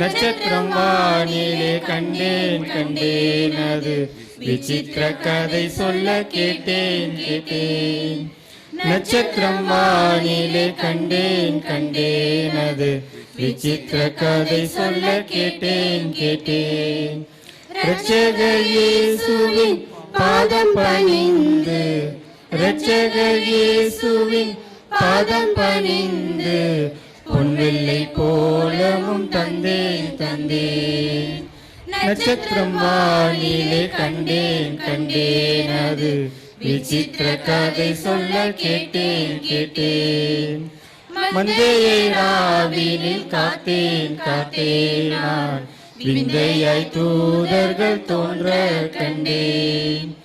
நட்சத்திரம் வானிலே கண்டேன் கண்டேன் அது. விசித்திர கதை சொல்ல கேட்டேன் கேட்டேன். நட்சத்திரம் வானிலே கண்டேன் கண்டேன் அது. விசித்திர கதை சொல்ல கேட்டேன் கேட்டேன். இரட்சகர் இயேசுவின் பாதம் பணிந்து இரட்சகர் இயேசுவின் பாதம் பணிந்து வெள்ளை போலவும் தந்தே தந்தே. நட்சத்திரம் வானிலே கண்டேன் கண்டேன் அது. விசித்திர கதை சொல்ல கேட்டேன் கேட்டேன். மந்தையை ராவினில் காத்தேன் காத்தேன் நான். விந்தையாய் தூதர்கள் தோன்ற கண்டேன்.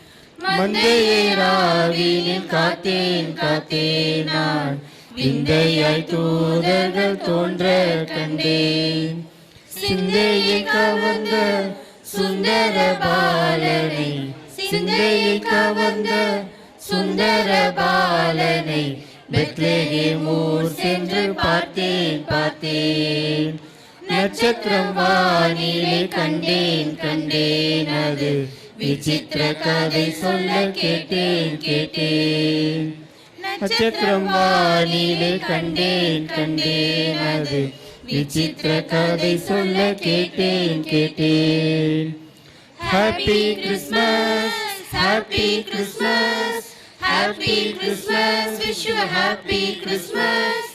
மந்தையை ராவினில் காத்தேன் காத்தேன் நான். விந்தையாய் தூதர்கள் தோன்ற கண்டேன். சிந்தையை கவர்ந்த சுந்தர பாலனை சிந்தையை கவர்ந்த சுந்தர பாலனை பெத்லேகே பெத்லகேமூர் சென்று பார்த்தேன் பார்த்தேன். நட்சத்திரம் வானிலே கண்டேன் கண்டேன். அது விசித்திர கதை சொல்ல கேட்டேன் கேட்டேன். நட்சத்திரம் வானிலே கண்டேன் கண்டேன் அது. விசித்திர கதை சொல்ல கேட்டேன் கேட்டேன். Happy Christmas happy Christmas happy Christmas wish you happy Christmas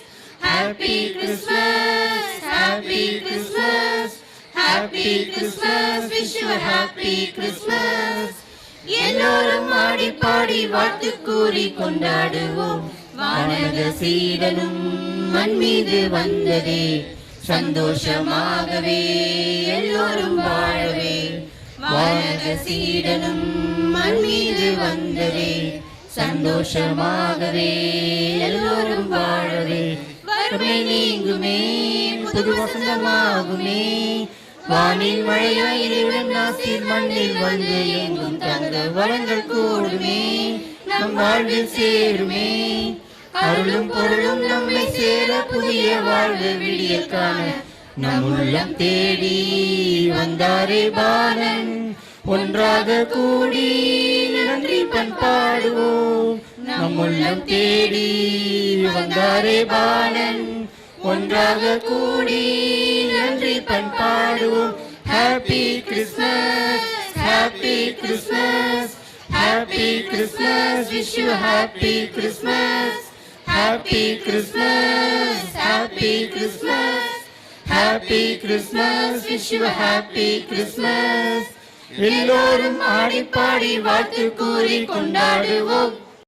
happy Christmas happy Christmas happy Christmas wish you happy Christmas எல்லோரும் ஆடி பாடி வாழ்த்து கூறி கொண்டாடுவோம். வானக சீடனும் மண் மீது வந்ததே. சந்தோஷமாகவே எல்லோரும் வாழவே. வானக சீடனும் மண் மீது வந்ததே. சந்தோஷமாகவே எல்லோரும் வாழவே. வறுமை நீங்குமே புது வசந்தமாகுமே. வானில் மழையோ இறைவன் நாசிர் மண்ணில் வந்து எங்கும் தங்க வளங்கள் கூடுமே. நம் வாழ்வில் சேருமே. அருளும் பொருளும் நம்மை சேர புதிய வாழ்வு விடிய காண நம் உள்ளம் தேடி வந்தாரே பாலன். ஒன்றாக கூடி நன்றி பண்பாடுவோம். நம் உள்ளம் தேடி வந்தாரே பாலன். ஒன்றாக கூடி நன்றி பண்பாடுவோம். Happy Christmas happy Christmas happy Christmas wish you happy Christmas happy Christmas happy Christmas happy Christmas wish you happy Christmas எல்லோரும் ஆடி பாடி வாழ்த்து கூறி கொண்டாடுவோம்.